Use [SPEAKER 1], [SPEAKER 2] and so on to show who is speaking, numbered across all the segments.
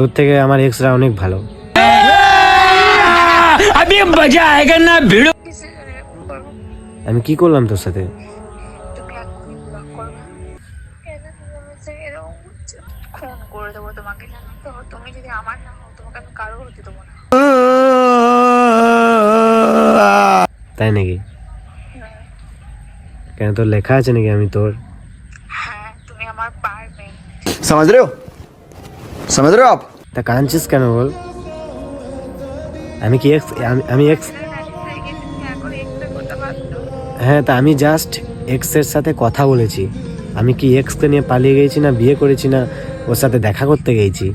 [SPEAKER 1] তোর থেকে আমার এক্সরা অনেক ভালো আমি কি করলাম তোর সাথে তাই নাকি কেন তোর লেখা আছে নাকি আমি তোর
[SPEAKER 2] হ্যাঁ তুমি আমার পারবে
[SPEAKER 3] সমাজ রে समझ रहे हो आप
[SPEAKER 1] তা কাঁদছিস কেন বল আমি কি এক্স আমি- আমি এক্স
[SPEAKER 2] এখন একটা কথা ভাবতো
[SPEAKER 1] হ্যাঁ তা আমি জাস্ট এক্সের সাথে কথা বলেছি আমি কি এক্সকে নিয়ে পালিয়ে গেছি না বিয়ে করেছি না ওর সাথে দেখা করতে গেছি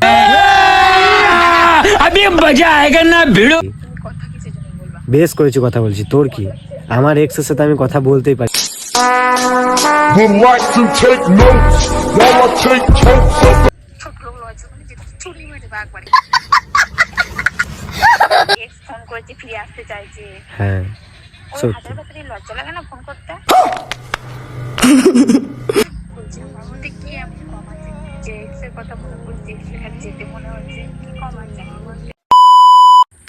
[SPEAKER 4] अभी मजा आएगा ना भिड़ो
[SPEAKER 2] তুমি কথা কিছু জন্য বলবা
[SPEAKER 1] বেশ করেছি কথা বলছি তোর কি আমার এক্সের সাথে আমি কথা বলতেই পারি
[SPEAKER 5] would like to take notes while I take
[SPEAKER 2] phone করেছে ফিরে আসতে চাইছে।
[SPEAKER 1] হ্যাঁ
[SPEAKER 2] ওই
[SPEAKER 1] সত্যি।
[SPEAKER 2] লজ্জা লাগে না ফোন করতে? বলছি আমার মধ্যে কি এমন কম আছে? যে এক্সের কথা মনে কাছে যেতে মনে হচ্ছে। কি কম আছে? আমার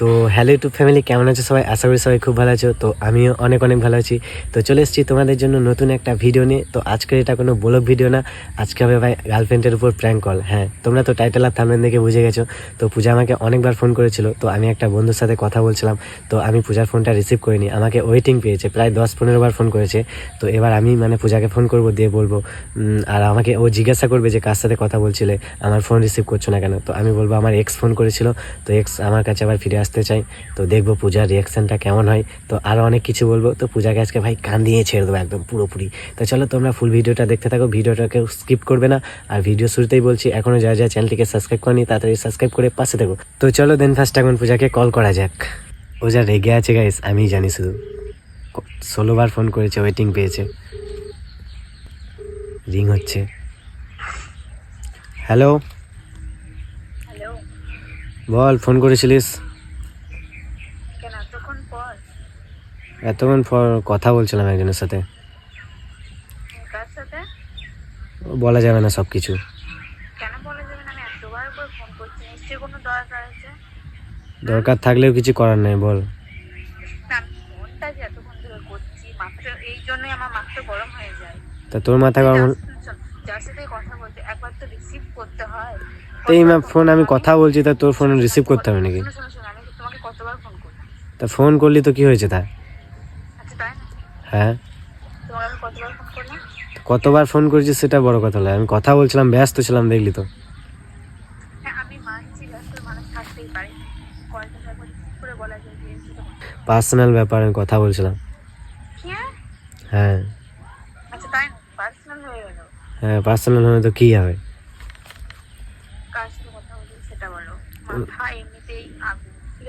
[SPEAKER 1] তো হ্যালো ইউটিউব ফ্যামিলি কেমন আছো সবাই? আশা করি সবাই খুব ভালো আছো। তো আমিও অনেক অনেক ভালো আছি। তো চলে এসেছি তোমাদের জন্য নতুন একটা ভিডিও নিয়ে। তো আজকের এটা কোনো ব্লগ ভিডিও না। আজকে হবে ভাই গার্লফ্রেন্ডের উপর প্র্যাঙ্ক কল হ্যাঁ তোমরা তো টাইটেল আর থামলেন দেখে বুঝে গেছো। তো পূজা আমাকে অনেকবার ফোন করেছিল। তো আমি একটা বন্ধুর সাথে কথা বলছিলাম। তো আমি পূজার ফোনটা রিসিভ করিনি। আমাকে ওয়েটিং পেয়েছে। প্রায় দশ পনেরো বার ফোন করেছে। তো এবার আমি মানে পূজাকে ফোন করব, দিয়ে বলব আর আমাকে ও জিজ্ঞাসা করবে যে কার সাথে কথা বলছিলে? আমার ফোন রিসিভ করছ না কেন? তো আমি বলব, আমার এক্স ফোন করেছিল। তো এক্স আমার কাছে আবার ফিরে আসতে চাই। তো দেখব পূজার রিয়াকশনটা কেমন হয়। তো আরও অনেক কিছু বলব। তো পূজাকে আজকে ভাই কান দিয়ে ছেড়ে দেবো একদম পুরোপুরি। তো চলো তোমরা ফুল ভিডিওটা দেখতে থাকো। ভিডিওটাকে স্কিপ করবে না। আর ভিডিও শুরুতেই বলছি এখনও যা যা চ্যানেলটিকে সাবস্ক্রাইব করেনি তাড়াতাড়ি সাবস্ক্রাইব করে পাশে থাকো। তো চলো দেন ফার্স্ট এখন পূজাকে কল করা যাক। ও যা রেগে আছে গাইস আমি জানি শুধু। ষোলোবার ফোন করেছে ওয়েটিং পেয়েছে। রিং হচ্ছে। হ্যালো
[SPEAKER 2] হ্যালো
[SPEAKER 1] বল ফোন করেছিলিস
[SPEAKER 2] কেন এতক্ষণ পর
[SPEAKER 1] এতক্ষণ পর কথা বলছিলাম একজনের সাথে। বলা যাবে না সব কিছু
[SPEAKER 2] দরকার
[SPEAKER 1] থাকলেও কিছু করার নেই বল। তা তোর মাথা গরম
[SPEAKER 2] তো
[SPEAKER 1] এই ফোন আমি কথা বলছি তা তোর ফোন রিসিভ করতে হবে নাকি? তা ফোন করলি তো কি হয়েছে তা?
[SPEAKER 2] তাই না
[SPEAKER 1] হ্যাঁ?
[SPEAKER 2] কতবার ফোন
[SPEAKER 1] করেছিস সেটা বড় কথা নয়। আমি কথা বলছিলাম ব্যস্ত ছিলাম দেখলি তো।
[SPEAKER 2] হ্যাঁ
[SPEAKER 1] পার্সোনাল ব্যাপার আমি কথা বলছিলাম।
[SPEAKER 2] হ্যাঁ?
[SPEAKER 1] হ্যাঁ।
[SPEAKER 2] আচ্ছা পার্সোনাল গেল।
[SPEAKER 1] হ্যাঁ হলে তো কী হবে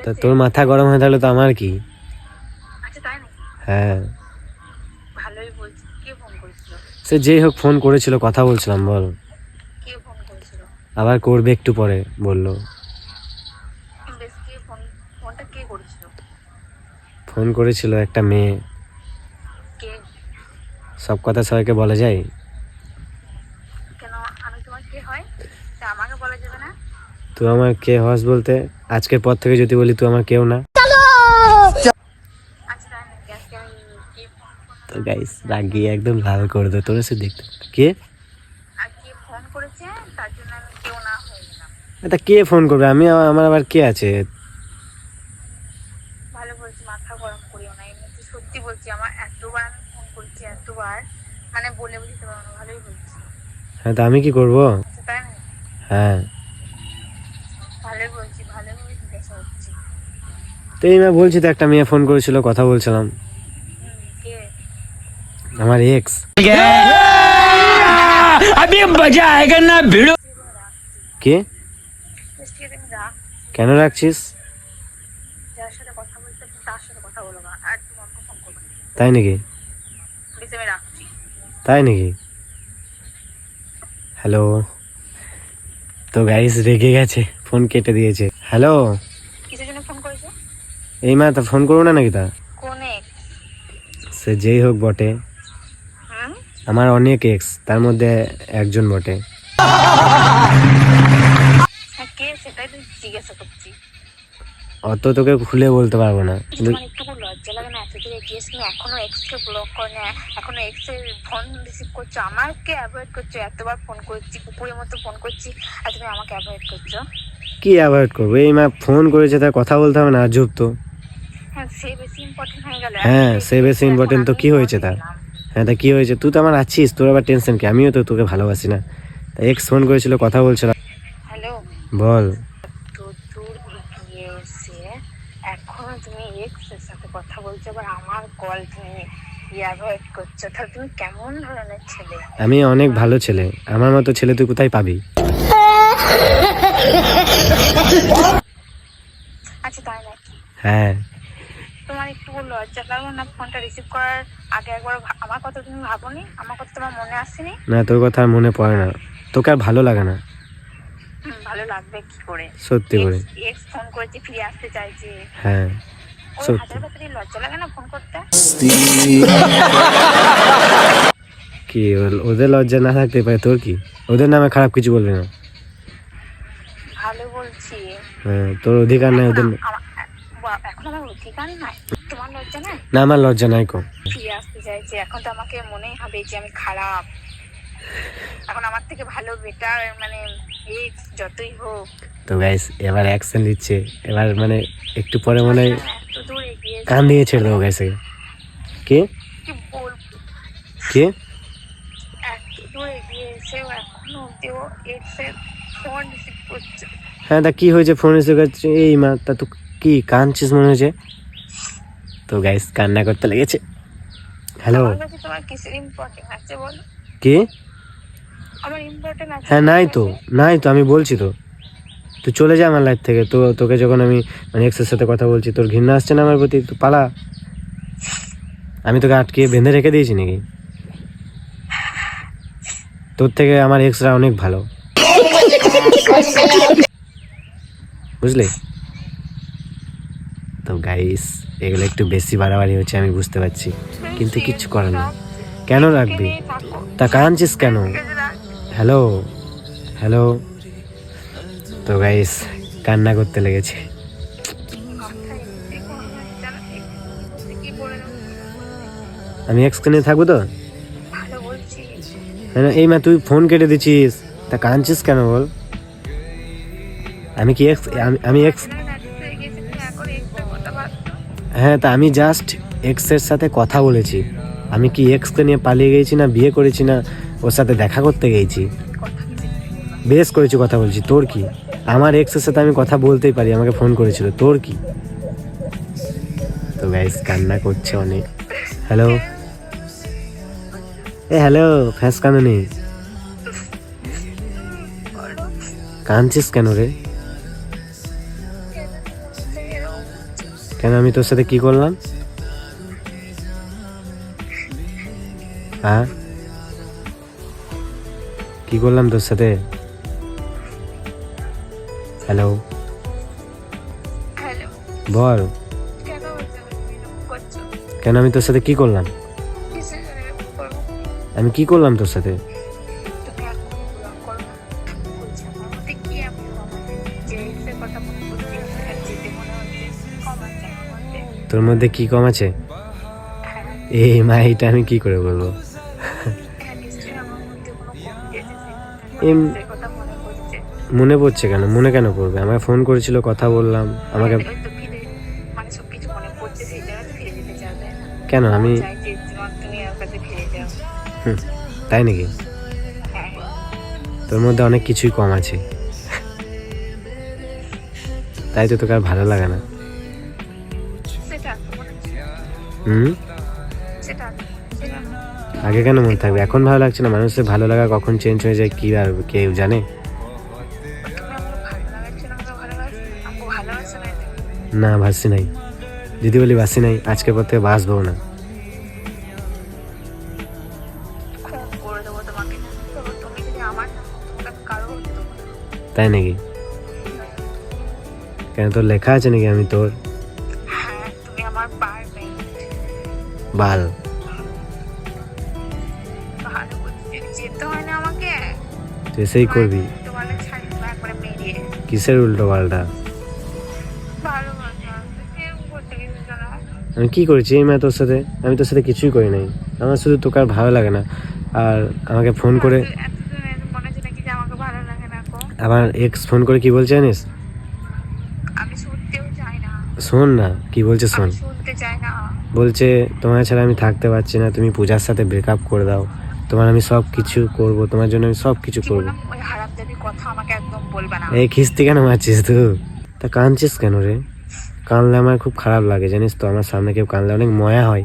[SPEAKER 1] তা তোর মাথা গরম হয়ে থাকলে তো আমার কি?
[SPEAKER 2] আচ্ছা
[SPEAKER 1] হ্যাঁ
[SPEAKER 2] ভালোই বলছি কে ফোন করেছিল
[SPEAKER 1] সে যেই হোক ফোন করেছিল কথা বলছিলাম বল। আবার করবে একটু পরে বলল।
[SPEAKER 2] ফোন করেছিল?
[SPEAKER 1] একটা মেয়ে। সব কথা সবাইকে বলা যায়? তুই আমার কে হস বলতে আজকের পর থেকে যদি বলি তুই আমার কেউ না
[SPEAKER 2] আচ্ছা তাই নাকি আজকে আমি কে ফোন করলাম
[SPEAKER 1] তো গাইস রাগিয়ে একদম লাল করে দে তোরা সে দেখতে কে?
[SPEAKER 2] আর কে ফোন করেছে? তার জন্য আমি কেউ না গেলাম।
[SPEAKER 1] এটা কে ফোন করবে? আমি আমার আবার কে আছে?
[SPEAKER 2] ভালো বলছি মাথা গরম করিও না। এমনিতে সত্যি বলছি আমার এতবার আমি ফোন করছি এতবার। মানে বলে বুঝতে পারব না ভালোই বলছি।
[SPEAKER 1] হ্যাঁ তা আমি কি করব?
[SPEAKER 2] আচ্ছা
[SPEAKER 1] হ্যাঁ।
[SPEAKER 2] ভালোই বলছি ভালোই বলে
[SPEAKER 1] তো এই বলছি তো একটা মেয়ে ফোন করেছিল কথা বলছিলাম। আমার এক্স
[SPEAKER 4] अभी मजा आएगा ना भिड़ो
[SPEAKER 1] কে
[SPEAKER 2] বেশ ঠিক আছে আমি রাখ
[SPEAKER 1] কেন রাখছিস
[SPEAKER 2] যার সাথে কথা বলতে চাও, তার সাথে কথা বলো না আর তুমি আমাকে ফোন করবে না
[SPEAKER 1] তাই নাকি
[SPEAKER 2] প্লিজ আমি রাখছি
[SPEAKER 1] তাই নাকি হ্যালো তো গাইস রেগে গেছে ফোন কেটে দিয়েছে হ্যালো
[SPEAKER 2] কিসের জন্য ফোন করেছো
[SPEAKER 1] এই মা তা ফোন করবো না নাকি তা
[SPEAKER 2] কোন এক
[SPEAKER 1] সে যেই হোক বটে
[SPEAKER 2] হুম
[SPEAKER 1] আমার অনেক এক্স তার মধ্যে একজন বটে। অত তোকে খুলে বলতে পারব না। কিন্তু
[SPEAKER 2] তোমার লজ্জা লাগে না এত দূরে গিয়েছ এখনও এক্স কে ব্লক করে এখনও এক্সের ফোন রিসিভ করছ আমাকে অ্যাভয়েড করছ এতবার ফোন করছি কুকুরের মতো ফোন করছি আর তুমি আমাকে অ্যাভয়েড করছ।
[SPEAKER 1] কি অ্যাভয়েড করব? এই মা ফোন করেছে তার কথা বলতে হবে না আজব তো।
[SPEAKER 2] হ্যাঁ সে বেশি ইম্পর্টেন্ট হয়ে গেল।
[SPEAKER 1] হ্যাঁ, সে বেশি
[SPEAKER 2] এখন
[SPEAKER 1] তো কি হয়েছে তার? হ্যাঁ তা কি হয়েছে? তুই তো আমার আছিস তোর আবার টেনশন কি? আমিও তো তোকে ভালোবাসি না। তা এক্স ফোন করেছিল কথা বলছিল।
[SPEAKER 2] হ্যালো
[SPEAKER 1] বল।
[SPEAKER 2] এখনও তুমি এক্সের সাথে কথা বলছো আবার আমার কল তুমি অ্যাভয়েড করছ। তাহলে তুমি কেমন ধরনের ছেলে?
[SPEAKER 1] আমি অনেক ভালো ছেলে। আমার মতো ছেলে তুই কোথায় পাবি?
[SPEAKER 2] আচ্ছা তাই নাকি?
[SPEAKER 1] হ্যাঁ।
[SPEAKER 2] তোমার একটু লজ্জা লাগল না ফোনটা রিসিভ করার আগে একবার আমার কথা তুমি ভাবোনি? আমার কথা তোমার মনে আসেনি?
[SPEAKER 1] না তোর কথা আর মনে পড়ে না। তোকে আর ভালো লাগে না।
[SPEAKER 2] ভালো লাগবে কি করে?
[SPEAKER 1] সত্যি করে।
[SPEAKER 2] এক্স ফোন করেছে ফিরে আসতে চাইছে
[SPEAKER 1] হ্যাঁ
[SPEAKER 2] ওই
[SPEAKER 1] সত্যি।
[SPEAKER 2] হাজার বছরের লজ্জা লাগে না ফোন করতে?
[SPEAKER 1] কি ওদের লজ্জা না থাকতে পারে তোর কি? ওদের নামে খারাপ কিছু বলবি না।
[SPEAKER 2] ভালো বলছি।
[SPEAKER 1] হ্যাঁ তোর অধিকার নাই ওদের
[SPEAKER 2] আমার- বা- এখন আমার অধিকার নাই। তোমার লজ্জা নাই?
[SPEAKER 1] না আমার লজ্জা নাই কো।
[SPEAKER 2] ফিরে আসতে চাইছে এখন তো আমাকে মনেই হবে যে আমি খারাপ। এখন আমার থেকে ভালো বেটার মানে এক্স যতই হোক।
[SPEAKER 1] তো গাইস এবার অ্যাকশন নিচ্ছে। এবার মানে একটু পরে মনে হয় কান দিয়ে ছেড়ে দেবো গাইছে কে?
[SPEAKER 2] কে
[SPEAKER 1] হ্যাঁ তা কি হয়েছে? ফোন এসে গেছে এই মা তা তো কি কাঁদছিস মনে হয়েছে তো গাইস কান্না করতে লেগেছে। হ্যালো কে?
[SPEAKER 2] আমার ইম্পর্টেন্ট আছে
[SPEAKER 1] হ্যাঁ নাই তো। নাই তো আমি বলছি তো। তুই চলে যা আমার লাইফ থেকে। তো তোকে যখন আমি মানে এক্সের সাথে কথা বলছি তোর ঘৃণা আসছে না আমার প্রতি? তুই পালা। আমি তোকে আটকে বেঁধে রেখে দিয়েছি নাকি? তোর থেকে আমার এক্সরা অনেক ভালো। বুঝলি? তো গাইস এগুলো একটু বেশি বাড়াবাড়ি হচ্ছে, আমি বুঝতে পারছি। কিন্তু কিচ্ছু করার নেই। কেন রাখবি? তা কাঁদছিস কেন? হ্যালো হ্যালো তো গাইস কান্না করতে লেগেছে। আমি এক্সকে নিয়ে থাকব তো? এই মা, তুই ফোন কেটে দিচ্ছিস। তা কাঁদছিস কেন বল? আমি কি এক্স আমি এক্স
[SPEAKER 2] হ্যাঁ
[SPEAKER 1] তা আমি জাস্ট এক্সের সাথে কথা বলেছি। আমি কি এক্সকে নিয়ে পালিয়ে গেছি না, বিয়ে করেছি না, ওর সাথে দেখা করতে গেছি? বেশ করেছি কথা বলছি, তোর কি? আমার এক্সের সাথে আমি কথা বলতেই পারি, আমাকে ফোন করেছিল, তোর কি? তো গাইস কান্না করছে অনেক। হ্যালো এ হ্যালো ফ্যাস কানুনি কাঁদছিস কেন রে? কেন আমি তোর সাথে কি করলাম? হ্যাঁ? কি করলাম তোর সাথে? হ্যালো বল।
[SPEAKER 2] কেন
[SPEAKER 1] আমি তোর সাথে কি করলাম? আমি কি করলাম তোর সাথে? তোর মধ্যে কি কম আছে? এই মা, এটা আমি কি করে বলব?
[SPEAKER 2] মনে
[SPEAKER 1] পড়ছে কেন? মনে কেন পড়বে? আমাকে ফোন করেছিল, কথা বললাম। আমাকে কেন? আমি তাই নাকি? তোর মধ্যে অনেক কিছুই কম আছে। তাই তো তোকে আর ভালো লাগে না। হুম। আগে কেন মনে থাকবে? এখন ভালো লাগছে না? মানুষের ভালো লাগা কখন চেঞ্জ হয়ে যায়, কি আর কেউ জানে?
[SPEAKER 2] না,
[SPEAKER 1] ভাসি নাই। যদি বলি বাসি নাই, আজকের পর থেকে
[SPEAKER 2] দেবো না।
[SPEAKER 1] তাই নাকি? কেন তোর লেখা আছে নাকি আমি তোর? বাল। তুই এসেই করবি। কিসের উল্টো পাল্টা? আমি কি করেছি এই মেয়ে তোর সাথে? আমি তোর সাথে কিছুই করি নাই। আমার শুধু তোকে আর ভালো লাগে না। আর আমাকে ফোন করে আমার এক্স ফোন করে কি বলছে জানিস? শোন না কি বলছে শোন। বলছে তোমার ছাড়া আমি থাকতে পারছি না তুমি পূজার সাথে ব্রেকআপ করে দাও। তোমার আমি সব কিছু করব তোমার জন্য আমি সব কিছু করব। এই খিস্তি কেন মারছিস তু তা কাঁদছিস কেন রে? কানলে আমার খুব খারাপ লাগে জানিস তো আমার সামনে কেউ কানলে অনেক ময়া হয়।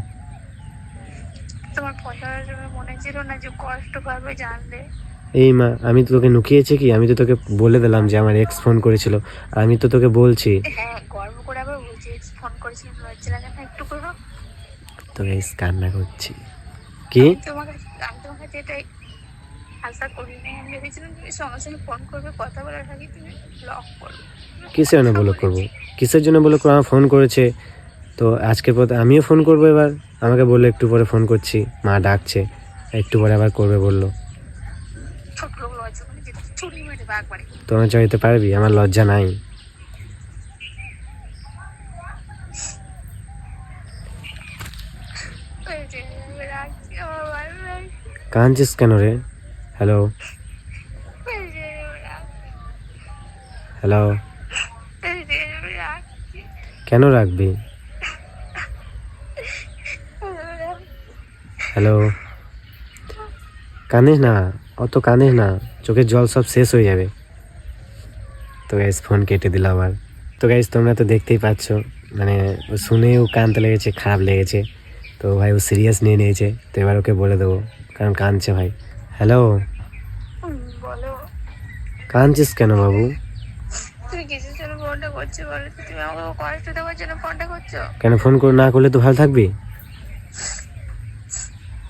[SPEAKER 1] এই মা আমি তো তোকে লুকিয়েছি কি? আমি তো তোকে বলে দিলাম যে আমার এক্স ফোন করেছিল। আর আমি তো তোকে বলছি।
[SPEAKER 2] গর্ব করে ফোন করেছিলাম লজ্জা লাগে না একটু করো
[SPEAKER 1] তোকে এই কান্না করছি। কি?
[SPEAKER 2] তোমাকে আমি তোমার কাছে আশা করি না আমি ভেবেছিলাম তুমি সঙ্গে সঙ্গে ফোন করবে কথা বলার আগে তুমি ব্লক করবে।
[SPEAKER 1] কিসের জন্য বলো করব? কিসের জন্য আমার ফোন করেছে। তো আজকে পর আমিও ফোন করব এবার। আমাকে বলল একটু পরে ফোন করছি। মা ডাকছে। একটু পরে আবার করবে বলল। তোমার চাইতে পারবি? আমার লজ্জা নাই
[SPEAKER 2] ওই যে আমি রাখছি আমার ভালো লাগে
[SPEAKER 1] কাঁদছিস কেন রে? হ্যালো হ্যালো কেন রাখবি? হ্যালো কাঁদিস না, অত কাঁদিস না। চোখের জল সব শেষ হয়ে যাবে। তো গাইস ফোন কেটে দিল আবার। তো গাইস তোমরা তো দেখতেই পাচ্ছ মানে ও কানতে লেগেছে, খারাপ লেগেছে। তো ভাই ও সিরিয়াস নিয়ে নিয়েছে। তো এবার ওকে বলে দেবো। কারণ কাঁদছে ভাই। হ্যালো
[SPEAKER 2] বলো।
[SPEAKER 1] কাঁদছিস কেন বাবু?
[SPEAKER 2] তুমি কিসের জন্য ফোনটা করছ বলো তুমি আমাকে কষ্ট দেওয়ার জন্য ফোনটা করছ?
[SPEAKER 1] কেন ফোন করে না করলে তো ভালো থাকবি?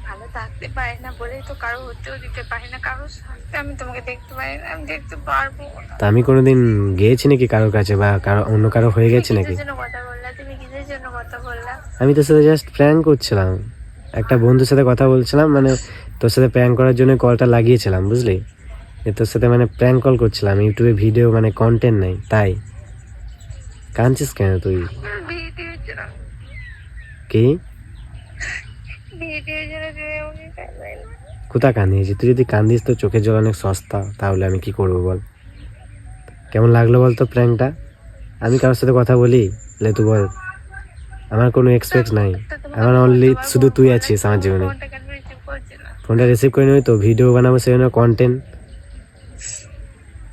[SPEAKER 2] ভালো থাকতে পারি না বলেই তো কারও হতেও দিতে পারি না। সাথে আমি তোমাকে দেখতে পারি না আমি দেখতে পারব
[SPEAKER 1] তা আমি কোনোদিন গিয়েছি নাকি কারোর কাছে বা কারও অন্য কারও হয়ে গেছে
[SPEAKER 2] তুমি
[SPEAKER 1] নাকি?
[SPEAKER 2] কিসের জন্য কথা বললা? তুমি কিসের জন্য কথা বললা?
[SPEAKER 1] আমি তোর সাথে জাস্ট প্র্যাঙ্ক করছিলাম। একটা বন্ধুর সাথে কথা বলছিলাম মানে তোর সাথে প্র্যাঙ্ক করার জন্য কলটা লাগিয়েছিলাম, বুঝলি? তোর সাথে মানে প্র্যাঙ্ক কল করছিলাম ইউটিউবে ভিডিও মানে কন্টেন্ট নাই, তাই। কাঁদছিস কেন তুই? কি? কোথা কান্দিয়েছি তুই যদি কান্দিস তো চোখের জল অনেক সস্তা, তাহলে আমি কি করব বল? কেমন লাগল বল তো প্র্যাঙ্কটা আমি কারোর সাথে কথা বলি? লে তুই বল। আমার কোনো এক্সপেক্ট নাই। আমার অনলি শুধু তুই আছিস আমার জীবনে।
[SPEAKER 2] ফোনটা রিসিভ
[SPEAKER 1] করে নেবে তো ভিডিও বানাবো সেজন্য কন্টেন্ট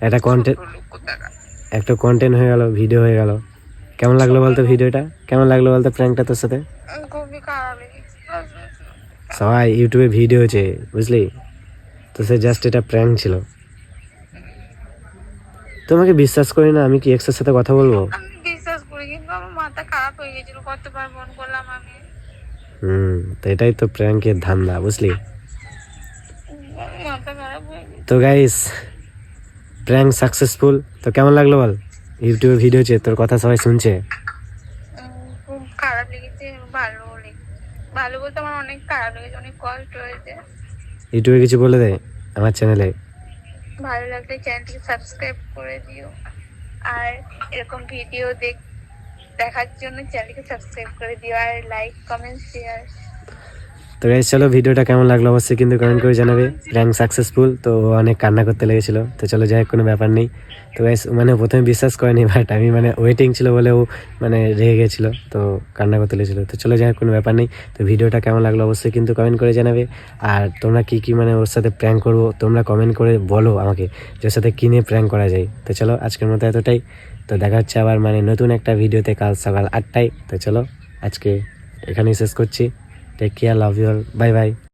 [SPEAKER 1] একটা কন্টেন্ট। একটা কন্টেন্ট হয়ে গেল ভিডিও হয়ে গেল। কেমন লাগল বলতো ভিডিওটা কেমন লাগল বলতো প্র্যাঙ্কটা তোর সাথে? সবাই ইউটিউবে ভিডিও হয়েছে বুঝলি? তো সে জাস্ট এটা প্র্যাঙ্ক ছিল। তোমাকে বিশ্বাস করি না আমি কি এক্সের সাথে কথা বলব?
[SPEAKER 2] মাথা খারাপ হয়ে গেছিল কতবার ফোন করলাম আমি।
[SPEAKER 1] হুম তো এটাই তো প্র্যাঙ্কের ধান্দা বুঝলি?
[SPEAKER 2] মাথা খারাপ হয়ে গেছে।
[SPEAKER 1] তো গাইস প্র্যাঙ্ক সাকসেসফুল তো কেমন লাগল বল? ইউটিউবে ভিডিও হচ্ছে তোর কথা সবাই শুনছে?
[SPEAKER 2] খুব খারাপ লেগেছে ভালো লেগেছে। ভালো বলতে আমার অনেক খারাপ লেগেছে অনেক কষ্ট হয়েছে।
[SPEAKER 1] ইউটিউবে কিছু বলে দে আমার চ্যানেলে
[SPEAKER 2] ভালো লাগলে চ্যানেলটিকে সাবস্ক্রাইব করে দিও। আর এরকম ভিডিও দেখ দেখার জন্য চ্যানেলকে সাবস্ক্রাইব করে দিও আর লাইক কমেন্ট শেয়ার
[SPEAKER 1] তো গাইস চলো ভিডিওটা কেমন লাগল অবশ্যই কিন্তু কমেন্ট করে জানাবে। প্র্যাঙ্ক সাকসেসফুল তো অনেক কান্না করতে লেগেছিল। তো চলো যাই কোনো ব্যাপার নেই। তো গাইস মানে প্রথমে বিশ্বাস করেনি বাট আমি মানে ওয়েটিং ছিল বলে ও মানে রেগে গেছিল, তো কান্না করতে লেগেছিলো। তো চলো যাই কোনো ব্যাপার নেই। তো ভিডিওটা কেমন লাগল অবশ্যই কিন্তু কমেন্ট করে জানাবে। আর তোমরা কি কি মানে ওর সাথে প্র্যাঙ্ক করব, তোমরা কমেন্ট করে বলো আমাকে, যে ওর সাথে কিনে প্র্যাঙ্ক করা যায়। তো চলো আজকের মতো এতটাই। তো দেখা হচ্ছে আবার মানে নতুন একটা ভিডিওতে কাল সকাল আটটায়। তো চলো, আজকে এখানেই শেষ করছি। Take care love you all bye bye